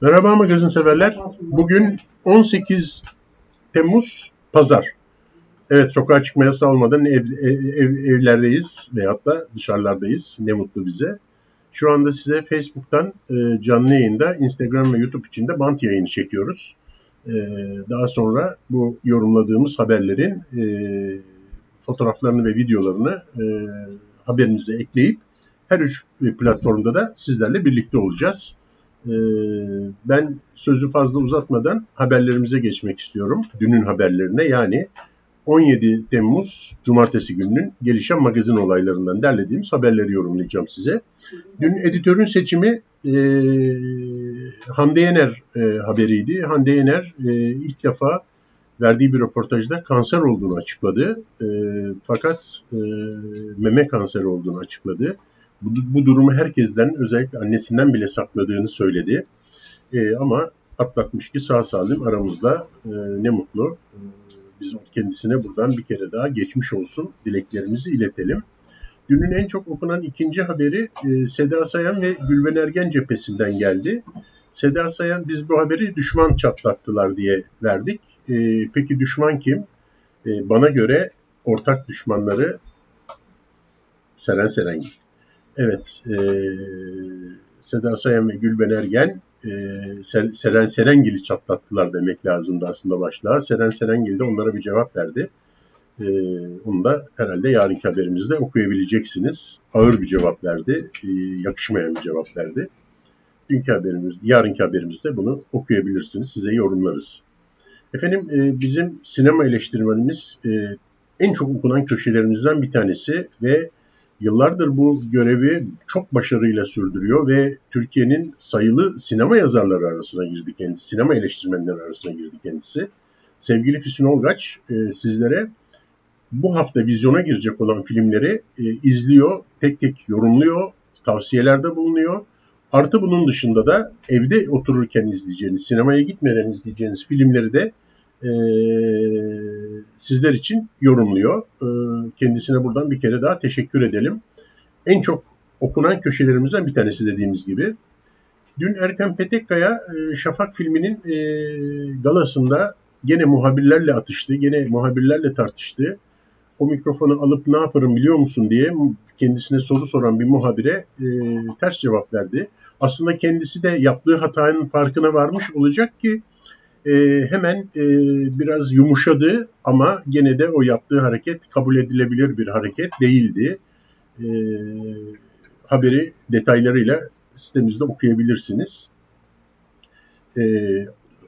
Merhaba magazin severler. Bugün 18 Temmuz Pazar. Evet sokağa çıkma yasağı olmadan ev, ev, evlerdeyiz veyahut da dışarılardayız. Ne mutlu bize. Şu anda size Facebook'tan e, canlı yayında, Instagram ve YouTube için de bant yayını çekiyoruz. E, daha sonra bu yorumladığımız haberlerin e, fotoğraflarını ve videolarını e, haberimize ekleyip her üç platformda da sizlerle birlikte olacağız. Ee, ben sözü fazla uzatmadan haberlerimize geçmek istiyorum. Dünün haberlerine yani 17 Temmuz Cumartesi gününün gelişen magazin olaylarından derlediğimiz haberleri yorumlayacağım size. Dün editörün seçimi e, Hande Yener e, haberiydi. Hande Yener e, ilk defa verdiği bir röportajda kanser olduğunu açıkladı. E, fakat e, meme kanseri olduğunu açıkladı. Bu, bu durumu herkesten özellikle annesinden bile sakladığını söyledi. E, ama atlatmış ki sağ salim aramızda e, ne mutlu. E, biz kendisine buradan bir kere daha geçmiş olsun dileklerimizi iletelim. Dünün en çok okunan ikinci haberi e, Seda Sayan ve Gülben Ergen cephesinden geldi. Seda Sayan biz bu haberi düşman çatlattılar diye verdik. E, peki düşman kim? E, bana göre ortak düşmanları Seren Serengil. Evet, e, Seda Sayan ve Gülben Ergen e, Seren Serengil'i çatlattılar demek lazımdı aslında başlığa. Seren Serengil de onlara bir cevap verdi. E, onu da herhalde yarınki haberimizde okuyabileceksiniz. Ağır bir cevap verdi, e, yakışmayan bir cevap verdi. Dünkü haberimiz, yarınki haberimizde bunu okuyabilirsiniz, size yorumlarız. Efendim e, bizim sinema eleştirmenimiz e, en çok okunan köşelerimizden bir tanesi ve yıllardır bu görevi çok başarıyla sürdürüyor ve Türkiye'nin sayılı sinema yazarları arasına girdi kendisi, sinema eleştirmenleri arasına girdi kendisi. Sevgili Füsun Olgaç e, sizlere bu hafta vizyona girecek olan filmleri e, izliyor, tek tek yorumluyor, tavsiyelerde bulunuyor. Artı bunun dışında da evde otururken izleyeceğiniz, sinemaya gitmeden izleyeceğiniz filmleri de e, sizler için yorumluyor. E, kendisine buradan bir kere daha teşekkür edelim. En çok okunan köşelerimizden bir tanesi dediğimiz gibi. Dün Erkan Petekkaya e, Şafak filminin e, galasında gene muhabirlerle atıştı, gene muhabirlerle tartıştı. O mikrofonu alıp ne yaparım biliyor musun diye kendisine soru soran bir muhabire e, ters cevap verdi. Aslında kendisi de yaptığı hatanın farkına varmış olacak ki e, hemen e, biraz yumuşadı ama gene de o yaptığı hareket kabul edilebilir bir hareket değildi. E, haberi detaylarıyla sitemizde okuyabilirsiniz. E,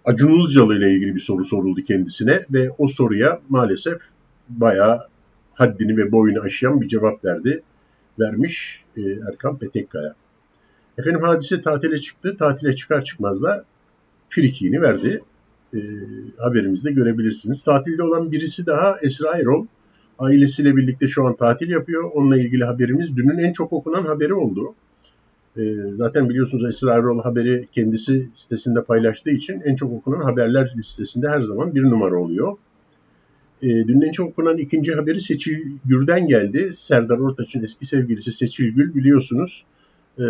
Acun Ilıcalı ile ilgili bir soru soruldu kendisine ve o soruya maalesef bayağı haddini ve boyunu aşayan bir cevap verdi. Vermiş e, Erkan Petekkaya. Efendim hadise tatile çıktı. Tatile çıkar çıkmaz da frikiğini verdi e, haberimizde görebilirsiniz. Tatilde olan birisi daha Esra Erol. Ailesiyle birlikte şu an tatil yapıyor. Onunla ilgili haberimiz dünün en çok okunan haberi oldu. E, zaten biliyorsunuz Esra Erol haberi kendisi sitesinde paylaştığı için en çok okunan haberler listesinde her zaman bir numara oluyor. E, dün en çok okunan ikinci haberi Seçil Gür'den geldi. Serdar Ortaç'ın eski sevgilisi Seçil Gül biliyorsunuz e,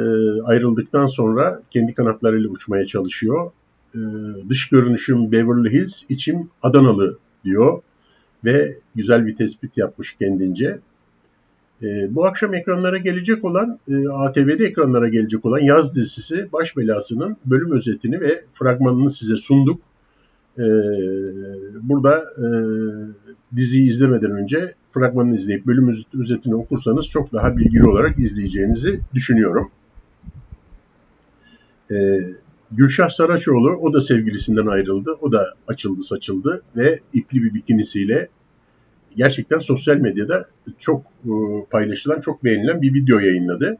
ayrıldıktan sonra kendi kanatlarıyla uçmaya çalışıyor e, dış görünüşüm Beverly Hills, içim Adanalı diyor ve güzel bir tespit yapmış kendince. E, bu akşam ekranlara gelecek olan, e, ATV'de ekranlara gelecek olan yaz dizisi Baş Belası'nın bölüm özetini ve fragmanını size sunduk. E, burada e, diziyi izlemeden önce fragmanını izleyip bölüm özetini okursanız çok daha bilgili olarak izleyeceğinizi düşünüyorum. E, Gülşah Saraçoğlu o da sevgilisinden ayrıldı. O da açıldı saçıldı ve ipli bir bikinisiyle gerçekten sosyal medyada çok e, paylaşılan, çok beğenilen bir video yayınladı.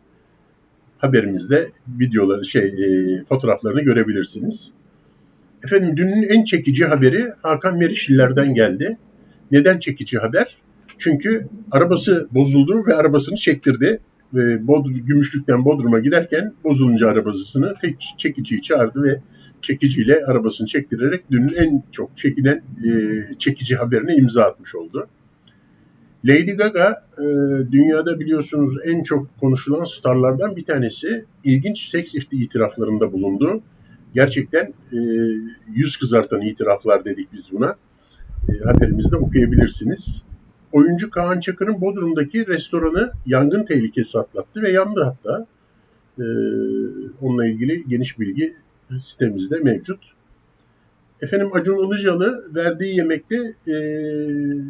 Haberimizde videoları, şey, e, fotoğraflarını görebilirsiniz. Efendim dünün en çekici haberi Hakan Merişliler'den geldi. Neden çekici haber? Çünkü arabası bozuldu ve arabasını çektirdi e, Bodrum, Gümüşlük'ten Bodrum'a giderken bozulunca arabasını tek çekiciyi çağırdı ve çekiciyle arabasını çektirerek dünün en çok çekilen e, çekici haberine imza atmış oldu. Lady Gaga e, dünyada biliyorsunuz en çok konuşulan starlardan bir tanesi. İlginç seks itiraflarında bulundu. gerçekten e, yüz kızartan itiraflar dedik biz buna. E, haberimizde okuyabilirsiniz. Oyuncu Kaan Çakır'ın Bodrum'daki restoranı yangın tehlikesi atlattı ve yandı hatta. E, onunla ilgili geniş bilgi sitemizde mevcut. Efendim Acun Ilıcalı verdiği yemekte e,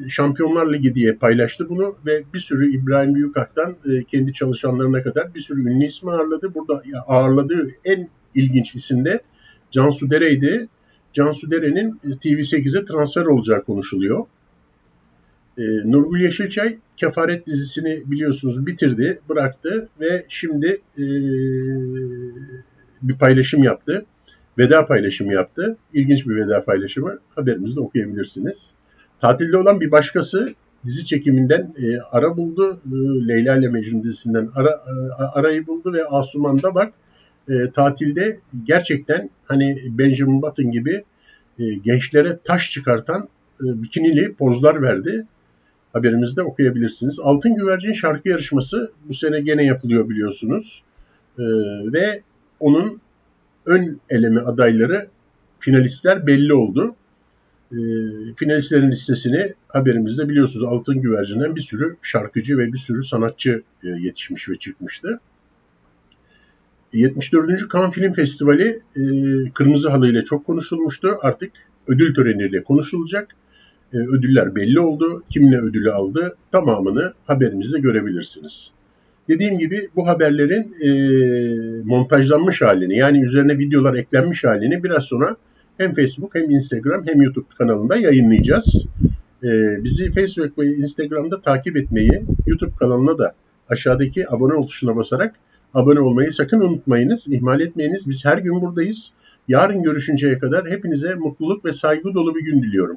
Şampiyonlar Ligi diye paylaştı bunu ve bir sürü İbrahim Büyükak'tan e, kendi çalışanlarına kadar bir sürü ünlü ismi ağırladı. Burada ağırladığı en ilginç isim de Cansu Dere'ydi. Cansu Dere'nin TV8'e transfer olacağı konuşuluyor. E, Nurgül Yeşilçay Kefaret dizisini biliyorsunuz bitirdi, bıraktı ve şimdi e, bir paylaşım yaptı veda paylaşımı yaptı. İlginç bir veda paylaşımı. Haberimizde okuyabilirsiniz. Tatilde olan bir başkası dizi çekiminden e, ara buldu. E, Leyla ile Mecnun dizisinden ara, e, arayı buldu ve Asuman'da bak e, tatilde gerçekten hani Benjamin Button gibi e, gençlere taş çıkartan e, bikinili pozlar verdi. Haberimizde okuyabilirsiniz. Altın Güvercin şarkı yarışması bu sene gene yapılıyor biliyorsunuz. E, ve onun ön eleme adayları finalistler belli oldu. E, finalistlerin listesini haberimizde biliyorsunuz Altın Güvercin'den bir sürü şarkıcı ve bir sürü sanatçı e, yetişmiş ve çıkmıştı. 74. Cannes Film Festivali e, Kırmızı Halı ile çok konuşulmuştu. Artık ödül töreniyle konuşulacak. E, ödüller belli oldu. Kim ne ödülü aldı tamamını haberimizde görebilirsiniz. Dediğim gibi bu haberlerin e, montajlanmış halini yani üzerine videolar eklenmiş halini biraz sonra hem Facebook hem Instagram hem YouTube kanalında yayınlayacağız. E, bizi Facebook ve Instagram'da takip etmeyi, YouTube kanalına da aşağıdaki abone ol tuşuna basarak abone olmayı sakın unutmayınız, ihmal etmeyiniz. Biz her gün buradayız. Yarın görüşünceye kadar hepinize mutluluk ve saygı dolu bir gün diliyorum.